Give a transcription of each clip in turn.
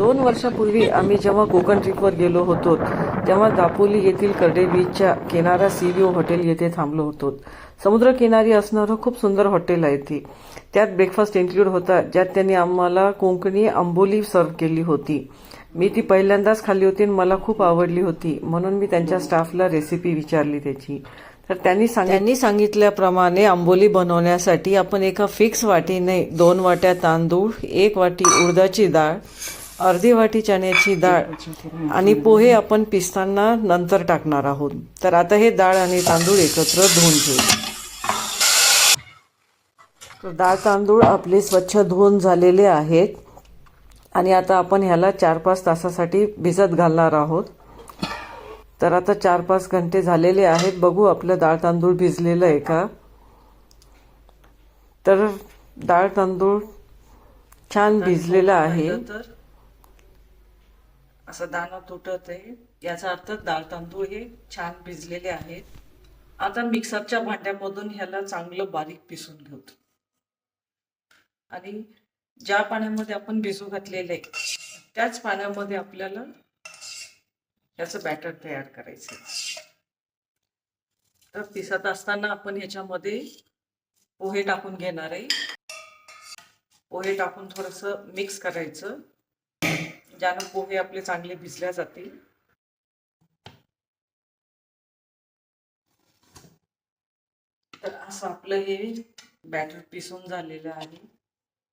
दोन वर्षापूर्वी आम्ही जेव्हा कोकण ट्रिपवर गेलो होतो तेव्हा दापोली येथील कर्डे बीचच्या किनारा सी व्ह्यू हॉटेल येथे थांबलो होतो. समुद्रकिनारी असणारं खूप सुंदर हॉटेल आहे ती. त्यात ब्रेकफास्ट इन्क्लूड होता ज्यात त्यांनी आम्हाला कोकणी आंबोली सर्व केली होती. मी ती पहिल्यांदाच खाल्ली होती आणि मला खूप आवडली होती. म्हणून मी त्यांच्या स्टाफला रेसिपी विचारली त्याची. तर त्यांनी सांग त्यांनी सांगितल्याप्रमाणे आंबोली बनवण्यासाठी आपण एका फिक्स वाटीने दोन वाट्या तांदूळ एक वाटी उडदाची डाळ अर्धी वाटी चण्याची डाळ आणि पोहे आपण पिसताना नंतर टाकणार आहोत. तर आता हे डाळ आणि तांदूळ एकत्र धुवून घेऊ. तर डाळ तांदूळ आपले स्वच्छ धुवून झालेले आहेत. आणि आता आपण ह्याला चार पाच तासासाठी भिजत घालणार आहोत. तर आता चार पाच घंटे झालेले आहेत. बघू आपलं डाळ तांदूळ भिजलेलं आहे का? तर डाळ तांदूळ छान भिजलेला आहे. तर असं दाणा तुटत आहे. याचा अर्थ डाळ तांदूळ हे छान भिजलेले आहेत. आता मिक्सरच्या भांड्यामधून ह्याला चांगलं बारीक पिसून घेऊ. आणि ज्या पाण्यामध्ये आपण भिजू घातलेलं आहे त्याच पाण्यामध्ये आपल्याला याचं बॅटर तयार करायचं तर पिसत असताना आपण ह्याच्यामध्ये पोहे टाकून घेणार आहे. पोहे टाकून थोडस मिक्स करायचं. ज्यानं पोहे आपले चांगले भिजल्या जातील. तर असं आपलं हे बॅटर पिसून झालेलं आहे.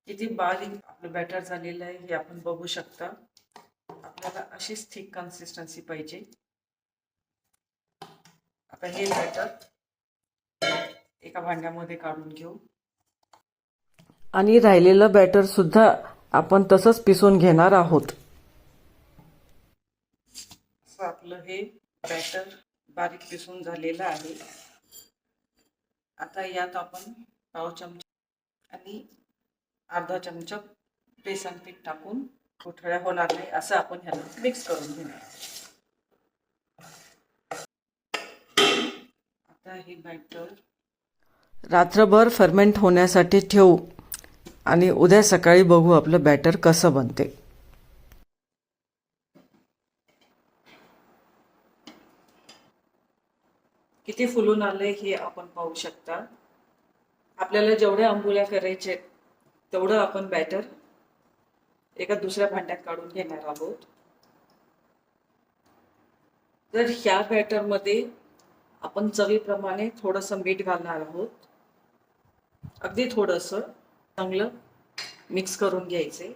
किती बारीक आपलं बॅटर झालेलं आहे हे आपण बघू शकता. आपल्याला अशीच थिक कन्सिस्टन्सी पाहिजे. आता हे बॅटर एका भांड्यामध्ये काढून घेऊ. आणि राहिलेलं बॅटर सुद्धा आपण तसंच पिसून घेणार आहोत. असं आपलं हे बॅटर बारीक पिसून झालेलं आहे. आता यात आपण पाव चमचा आणि अर्धा चमचा बेसन पीठ टाकून गुठळ्या होणार नाही असं आपण ह्याला मिक्स करून घेणार आता हे बॅटर रात्रभर फर्मेंट होण्यासाठी ठेवू आणि उद्या सकाळी बघू आपलं बॅटर कसं बनते. किती फुलून आले हे आपण पाहू शकता. आपल्याला जेवढ्या आंबोल्या करायचे तेवढं आपण बॅटर एका दुसऱ्या भांड्यात काढून घेणार आहोत. तर ह्या बॅटरमध्ये आपण चवीप्रमाणे थोडंसं मीठ घालणार आहोत. अगदी थोडंसं चांगलं मिक्स करून घ्यायचे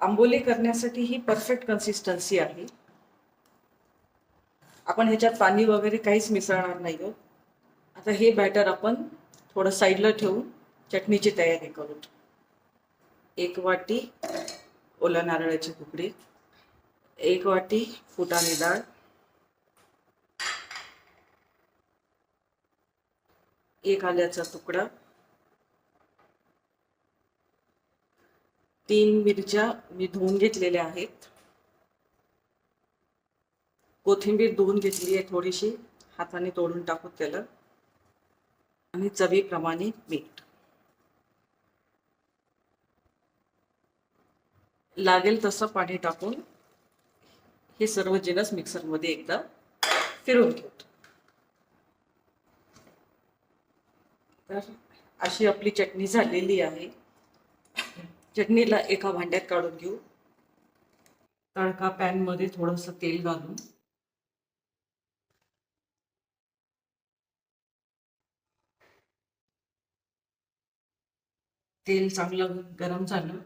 आंबोली करण्यासाठी ही परफेक्ट कन्सिस्टन्सी आहे. आपण ह्याच्यात पाणी वगैरे काहीच मिसळणार नाही आहोत आता हे बॅटर आपण थोडं साईडला ठेवून चटणीची तयारी करू. एक वाटी ओला नारळाची तुकडी एक वाटी फुटाणे डाळ एक आल्याचा तुकडा तीन मिरच्या मी धुवून घेतलेल्या आहेत. कोथिंबीर धुवून घेतली आहे थोडीशी हाताने तोडून टाकू त्याला. आणि चवीप्रमाणे मीठ. लागेल तसं पाणी टाकून हे सर्व जिनस मिक्सरमध्ये एकदा फिरून घेतो. तर अशी आपली चटणी झालेली आहे. चटणीला एका भांड्यात काढून घेऊ. तडका पॅनमध्ये थोडंसं तेल घालून. तेल चांगलं गरम झालं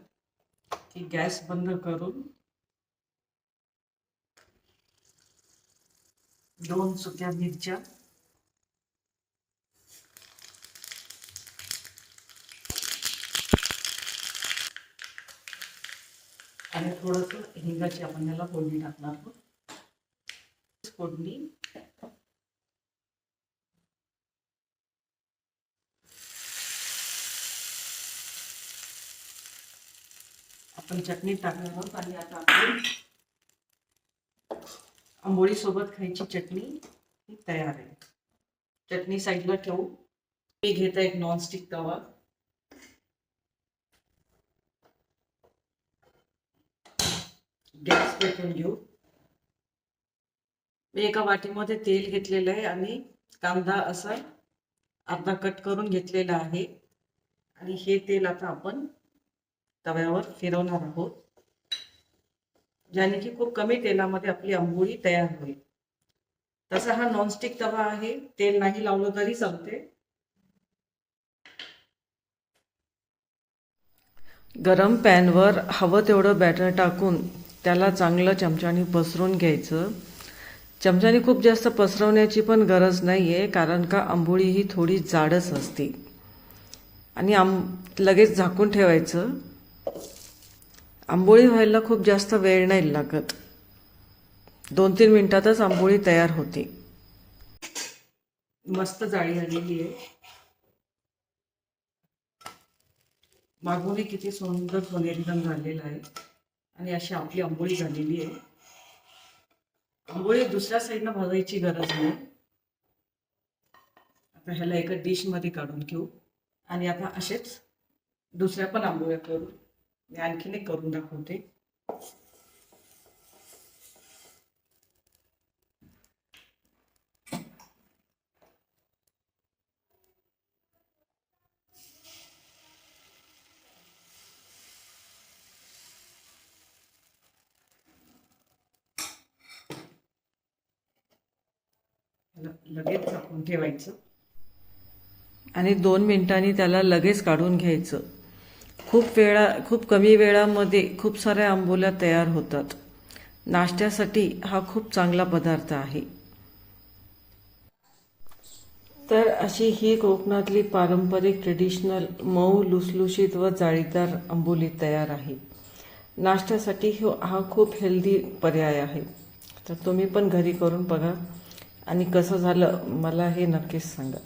की गॅस बंद करून दोन सुक्या मिरच्या आणि थोडस हिंगाची आपण याला फोडणी टाकणार आहोत. फोडणी आपण चटणी टाकणार आहोत आणि आता आपण आंबोळीसोबत खायची चटणी ही तयार आहे. चटणी साईडला ठेवू. मी घेत एक नॉनस्टिक तवा. गॅस पेटून घेऊ. मी एका वाटीमध्ये तेल घेतलेलं आहे आणि कांदा असा अर्धा कट करून घेतलेला आहे. आणि हे तेल आता आपण तव्यावर फिरवणार आहोत. ज्याने की खूप कमी तेलामध्ये आपली आंबोळी तयार होईल. तसा हा नॉनस्टिक तवा आहे. तेल नाही लावलं तरी चालते. गरम पॅनवर हवं तेवढं बॅटर टाकून त्याला चांगलं चमच्याने पसरून घ्यायचं. चमच्याने खूप जास्त पसरवण्याची पण गरज नाही आहे कारण का आंबोळी ही थोडी जाडच असते. आणि आम लगेच झाकून ठेवायचं. आंबोळी व्हायला खूप जास्त वेळ नाही लागत. दोन तीन मिनिटातच आंबोळी तयार होते. मस्त जाळी आलेली आहे. मागोली किती सुंदर सोनेरीदम झालेला आहे. आणि अशी आपली आंबोळी झालेली आहे. आंबोळी दुसऱ्या साईडनं भाजायची गरज नाही. आता ह्याला एका डिशमध्ये काढून घेऊ. आणि आता असेच दुसऱ्या पण आंबोळ्या करू. मी आणखीन एक करून दाखवते. लगेच झाकून ठेवायचं. आणि दोन मिनिटांनी त्याला लगेच काढून घ्यायचं. खूप वेळा खूप कमी वेळामध्ये खूप साऱ्या आंबोल्या तयार होतात. नाश्त्यासाठी हा खूप चांगला पदार्थ आहे. तर अशी ही कोकणातली पारंपरिक ट्रेडिशनल मऊ लुसलुशीत व जाळीदार आंबोली तयार आहे. नाश्त्यासाठी हो, हा खूप हेल्दी पर्याय आहे. तर तुम्ही पण घरी करून बघा. आणि कसं झालं मला हे नक्कीच सांगा.